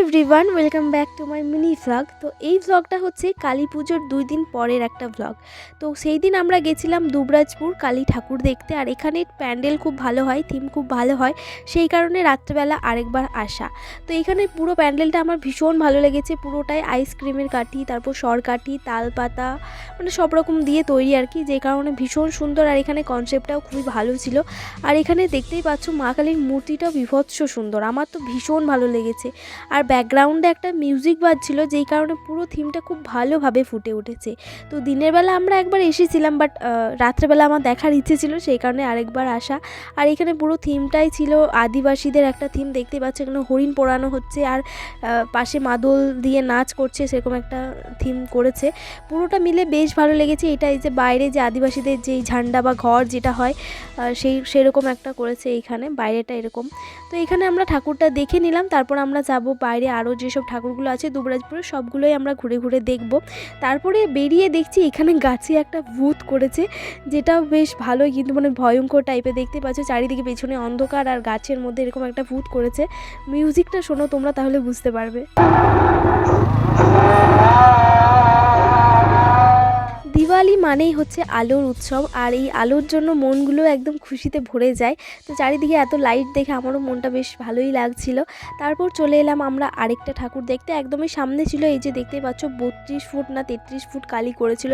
Everyone welcome back to my mini vlog তো এই ভ্লগটা হচ্ছে কালী পুজোর দুই দিন পরের একটা ভ্লগ তো সেই দিন আমরা গেছিলাম দুবরাজপুর কালী ঠাকুর দেখতে, আর এখানে প্যান্ডেল খুব ভালো হয় থিম খুব ভালো হয়, সেই কারণে রাত্রেবেলা আরেকবার আসা। তো এখানে পুরো প্যান্ডেলটা আমার ভীষণ ভালো লেগেছে, পুরোটাই আইসক্রিমের কাঠি, তারপর সরকাঠি তালপাতা মানে সব রকম দিয়ে তৈরি আর কি, যে কারণে ভীষণ সুন্দর, আর এখানে কনসেপ্টটাও খুবই ভালো ছিল। আর এখানে দেখতেই পাচ্ছ মা কালীর মূর্তিটাও বিভৎস সুন্দর, আমার তো ভীষণ ভালো লেগেছে। আর ব্যাকগ্রাউন্ডে একটা মিউজিক বাজছিল, যেই কারণে পুরো থিমটা খুব ভালোভাবে ফুটে উঠেছে। তো দিনের বেলা আমরা একবার এসেছিলাম বাট রাত্রেবেলা আমার দেখার ইচ্ছে ছিল, সেই কারণে আরেকবার আসা। আর এখানে পুরো থিমটাই ছিল আদিবাসীদের একটা থিম দেখতে পাচ্ছ এখানে হরিণ পোড়ানো হচ্ছে, আর পাশে মাদল দিয়ে নাচ করছে, সেরকম একটা থিম করেছে। পুরোটা মিলে বেশ ভালো লেগেছে এটা এই যে বাইরে যে আদিবাসীদের যেই ঝান্ডা বা ঘর যেটা হয় সেই, সেরকম একটা করেছে এইখানে বাইরেটা এরকম। তো এখানে আমরা ঠাকুরটা দেখে নিলাম, তারপর আমরা যাব বাইরে আরও যেসব ঠাকুরগুলো আছে দুবরাজপুরে, সবগুলোই আমরা ঘুরে ঘুরে দেখব। তারপরে বেরিয়ে দেখছি এখানে গাছে একটা ভূত করেছে, যেটা বেশ ভালোই কিন্তু মানে ভয়ঙ্কর টাইপের দেখতে পাচ্ছ। চারিদিকে পেছনে অন্ধকার আর গাছের মধ্যে এরকম একটা ভূত করেছে। মিউজিকটা শোনো, তোমরা তাহলে বুঝতে পারবে। দিওয়ালি মানেই হচ্ছে আলোর উৎসব, আর এই আলোর জন্য মনগুলো একদম খুশিতে ভরে যায়। তো চারিদিকে এত লাইট দেখে আমারও মনটা বেশ ভালোই লাগছিল। তারপর চলে এলাম আমরা আরেকটা ঠাকুর দেখতে। একদমই সামনে ছিল, এই যে দেখতেই পাচ্ছ, বত্রিশ ফুট না তেত্রিশ ফুট কালি করেছিল।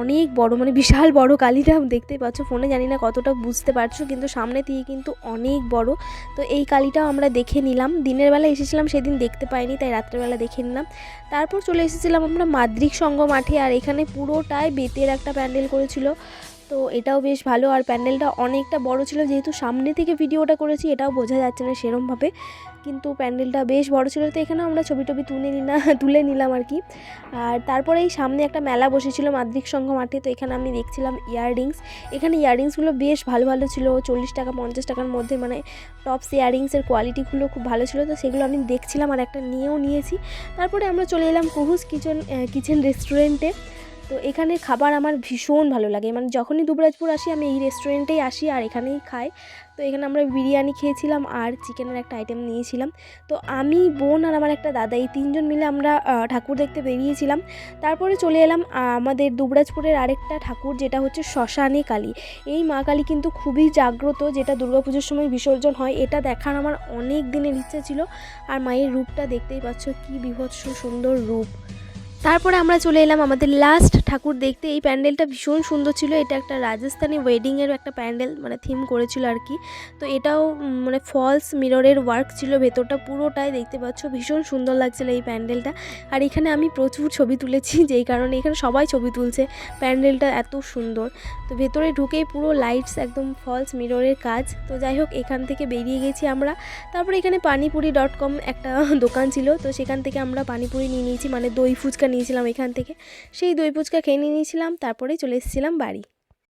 অনেক বড় মানে বিশাল বড় কালীটা দেখতে পাচ্ছ, ফোনে জানি না কতটা বুঝতে পারছ, কিন্তু সামনে থেকে কিন্তু অনেক বড়। তো এই কালীটাও আমরা দেখে নিলাম। দিনের বেলা এসেছিলাম, সেদিন দেখতে পাইনি, তাই রাত্রেবেলা দেখে নিলাম। তারপর চলে এসেছিলাম আমরা মাদ্রিক সঙ্গ মাঠে, আর এখানে পুরোটাই বেতের একটা প্যান্ডেল করেছিল। তো এটাও বেশ ভালো। আর প্যান্ডেলটা অনেকটা বড় ছিল। যেহেতু সামনে থেকে ভিডিওটা করেছি, এটাও বোঝা যাচ্ছে না সেরমভাবে। কিন্তু প্যান্ডেলটা বেশ বড় ছিল। তো এখানেও আমরা ছবি টবি তুলে নিলাম তুলে নিলাম আর কি। আর তারপরে এই সামনে একটা মেলা বসেছিল মাদ্রিক সংঘ মাঠে। তো এখানে আমি দেখছিলাম ইয়াররিংস। এখানে ইয়াররিংসগুলো বেশ ভালো ভালো ছিল। চল্লিশ টাকা, পঞ্চাশ টাকার মধ্যে মানে টপস ইয়াররিংসের কোয়ালিটিগুলো খুব ভালো ছিল। তো সেগুলো আমি দেখছিলাম আর একটা নিয়েও নিয়েছি। তারপরে আমরা চলে এলাম কুহুস কিচেন কিচেন রেস্টুরেন্টে। তো এখানে খাবার আমার ভীষণ ভালো লাগে। মানে যখনই দুবরাজপুর আসি, আমি এই রেস্টুরেন্টেই আসি আর এখানেই খাই। তো এখানে আমরা বিরিয়ানি খেয়েছিলাম আর চিকেনের একটা আইটেম নিয়েছিলাম। তো আমি, বোন আর আমার একটা দাদা, এই তিনজন মিলে আমরা ঠাকুর দেখতে বেরিয়েছিলাম। তারপরে চলে এলাম আমাদের দুবরাজপুরের আরেকটা ঠাকুর, যেটা হচ্ছে শ্মশানে কালী। এই মা কালী কিন্তু খুবই জাগ্রত, যেটা দুর্গাপুজোর সময় বিসর্জন হয়। এটা দেখার আমার অনেক দিনের ইচ্ছে ছিল। আর মায়ের রূপটা দেখতেই পাচ্ছ, কি বিভৎস সুন্দর রূপ। তারপরে আমরা চলে এলাম আমাদের লাস্ট ঠাকুর দেখতে। এই প্যান্ডেলটা ভীষণ সুন্দর ছিল। এটা একটা রাজস্থানি ওয়েডিংয়ের একটা প্যান্ডেল মানে থিম করেছিল আর কি। তো এটাও মানে ফলস মিররের ওয়ার্ক ছিল। ভেতরটা পুরোটাই দেখতে পাচ্ছ। ভীষণ সুন্দর লাগছিল এই প্যান্ডেলটা। আর এখানে আমি প্রচুর ছবি তুলেছি, যেই কারণে এখানে সবাই ছবি তুলছে। প্যান্ডেলটা এত সুন্দর। তো ভেতরে ঢুকেই পুরো লাইটস একদম ফলস মিররের কাজ। তো যাই হোক, এখান থেকে বেরিয়ে গেছি আমরা। তারপরে এখানে পানিপুরি ডট কম একটা দোকান ছিল। তো সেখান থেকে আমরা পানিপুরি নিয়ে নিয়েছি। মানে দই ফুচকা নিয়েছিলাম এখান থেকে। সেই দই ফুচকা খেয়ে নিয়েছিলাম তারপরে চলে এসেছিলাম বাড়ি।